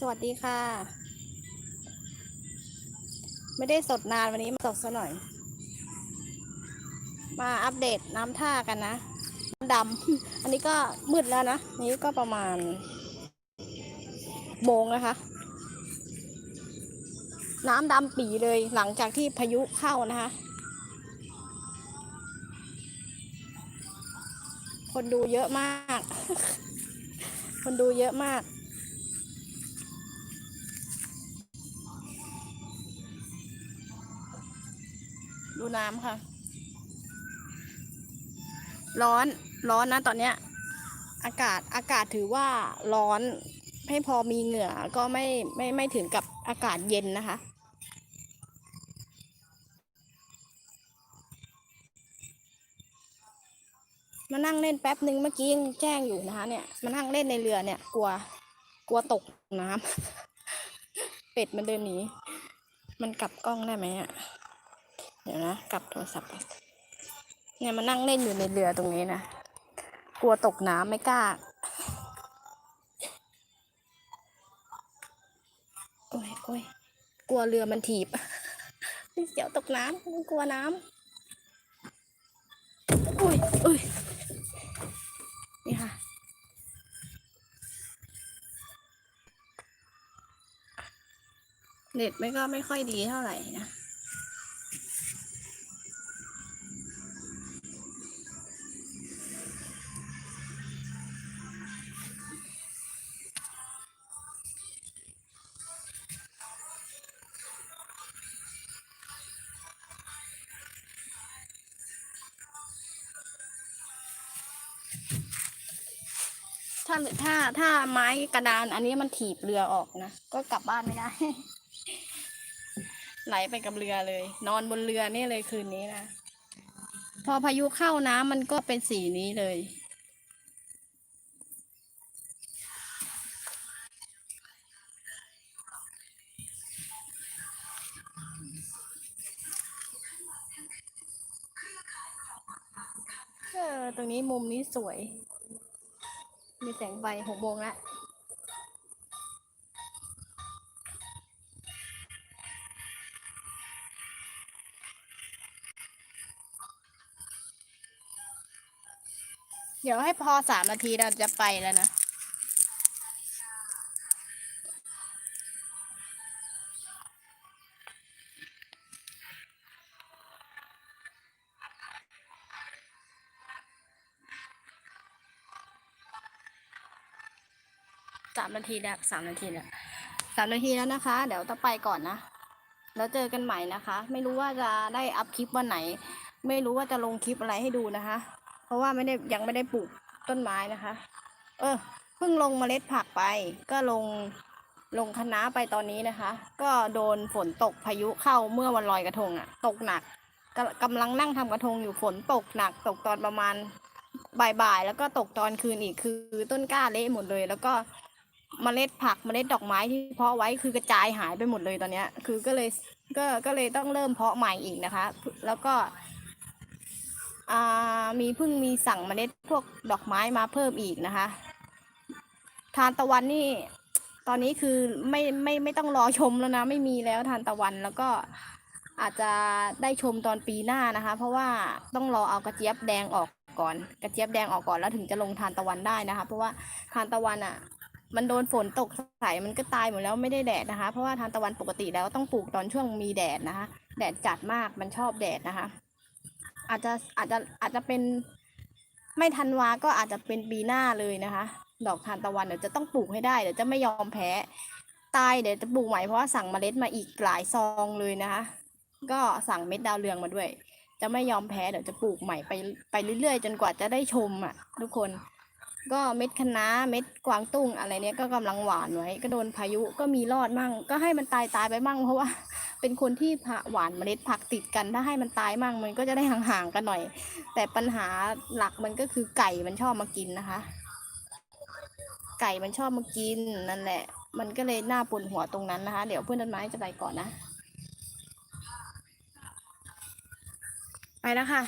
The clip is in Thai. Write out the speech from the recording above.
สวัสดีค่ะ ไม่ได้สดนานวันนี้มาสดซะหน่อย มาอัปเดตน้ำท่ากันนะดำอันนี้ก็มืดแล้วนะ นี้ก็ประมาณโมงนะคะ น้ำดำปีเลยหลังจากที่พายุเข้านะคะ คนดูเยอะมาก คนดูเยอะมาก ดูน้ำค่ะ ร้อนร้อนนะตอนเนี้ย อากาศอากาศถือว่าร้อนให้พอมีเหงื่อก็ไม่ไม่ไม่ถึงกับอากาศเย็นนะคะ มานั่งเล่นแป๊บหนึ่งเมื่อกี้ยังแจ้งอยู่นะคะเนี่ยมานั่งเล่นในเรือเนี่ย กลัว กลัวตกน้ำ เป็ดมันเดินหนี มันกลับกล้องได้ไหมอะ เดี๋ยวนะกลับโทรศัพท์ไปเนี่ยมานั่งเล่นอยู่ในเรือตรงนี้นะ กลัวตกน้ำไม่กล้าโอ้ยโอ้ยกลัวเรือมันถีบเดี๋ยวตกน้ำกลัวน้ำอุ้ยอุ้ยนี่ค่ะเน็ตไม่ก็ไม่ค่อยดีเท่าไหร่นะ ถ้าถ้าถ้าไม้กระดานอันนี้มันถีบเรือออกนะ ก็กลับบ้านไม่ได้ ไหลไปกับเรือเลย นอนบนเรือนี่เลยคืนนี้นะ พอพายุเข้าน้ำมันก็เป็นสีนี้เลย เออ ตรงนี้มุมนี้สวย มีแสงไฟหกโมงแล้วเดี๋ยวให้พอสามนาทีเราจะไปแล้วนะ สามนาทีแล้วสามนาทีแล้วสามนาทีแล้วนะคะ เดี๋ยวจะไปก่อนนะ แล้วเจอกันใหม่นะคะ ไม่รู้ว่าจะได้อัพคลิปวันไหน ไม่รู้ว่าจะลงคลิปอะไรให้ดูนะคะ เพราะว่าไม่ได้ยังไม่ได้ปลูกต้นไม้นะคะ เออเพิ่งลงเมล็ดผักไป ก็ลงลงคะน้าไปตอนนี้นะคะ ก็โดนฝนตกพายุเข้าเมื่อวันลอยกระทงอะ่ะตกหนักกำกำลังนั่งทำกระทงอยู่ฝนตกหนัก ตกตอนประมาณบ่ายๆแล้วก็ตกตอนคืนอีกคือต้นกล้าเละหมดเลย แล้วก็ เมล็ดผักเมล็ดดอกไม้ที่เพาะไว้คือกระจายหายไปหมดเลยตอนเนี้ย คือก็เลยก็ก็เลยต้องเริ่มเพาะใหม่อีกนะคะ แล้วก็มีเพิ่งมีสั่งเมล็ดพวกดอกไม้มาเพิ่มอีกนะคะ ทานตะวันนี่ตอนนี้คือไม่ไม่ไม่ต้องรอชมแล้วนะ ไม่มีแล้วทานตะวันแล้วก็อาจจะได้ชมตอนปีหน้านะคะ เพราะว่าต้องรอเอากระเจี๊ยบแดงออกก่อน กระเจี๊ยบแดงออกก่อนแล้วถึงจะลงทานตะวันได้นะคะ เพราะว่าทานตะวันอะ มันโดนฝนตกใส่มันก็ตายหมดแล้วไม่ได้แดดนะคะ เพราะว่าทานตะวันปกติแล้วต้องปลูกตอนช่วงมีแดดนะคะ แดดจัดมากมันชอบแดดนะคะ อาจจะอาจจะอาจจะเป็นไม่ทันวาก็อาจจะเป็นปีหน้าเลยนะคะ ดอกทานตะวันเดี๋ยวจะต้องปลูกให้ได้เดี๋ยวจะไม่ยอมแพ้ตายเดี๋ยวจะปลูกใหม่เพราะว่าสั่งเมล็ดมาอีกหลายซองเลยนะคะ ก็สั่งเม็ดดาวเรืองมาด้วย จะไม่ยอมแพ้เดี๋ยวจะปลูกใหม่ไปไปเรื่อยๆ จนกว่าจะได้ชมอะทุกคน ก็เม็ดคะน้าเม็ดกวางตุ้งอะไรเนี้ยก็กำลังหวานไว้ ก็โดนพายุก็มีรอดมั่ง ก็ให้มันตายตายไปมั่ง เพราะว่าเป็นคนที่ผ่าหวานเมล็ดผักติดกันถ้าให้มันตายมั่งมันก็จะได้ห่างๆกันหน่อย แต่ปัญหาหลักมันก็คือไก่มันชอบมากินนะคะ ไก่มันชอบมากินนั่นแหละ มันก็เลยหน่าปวดหัวตรงนั้นนะคะ เดี๋ยวเพื่อนต้นไม้จะไปก่อนนะ ไปแล้วค่ะ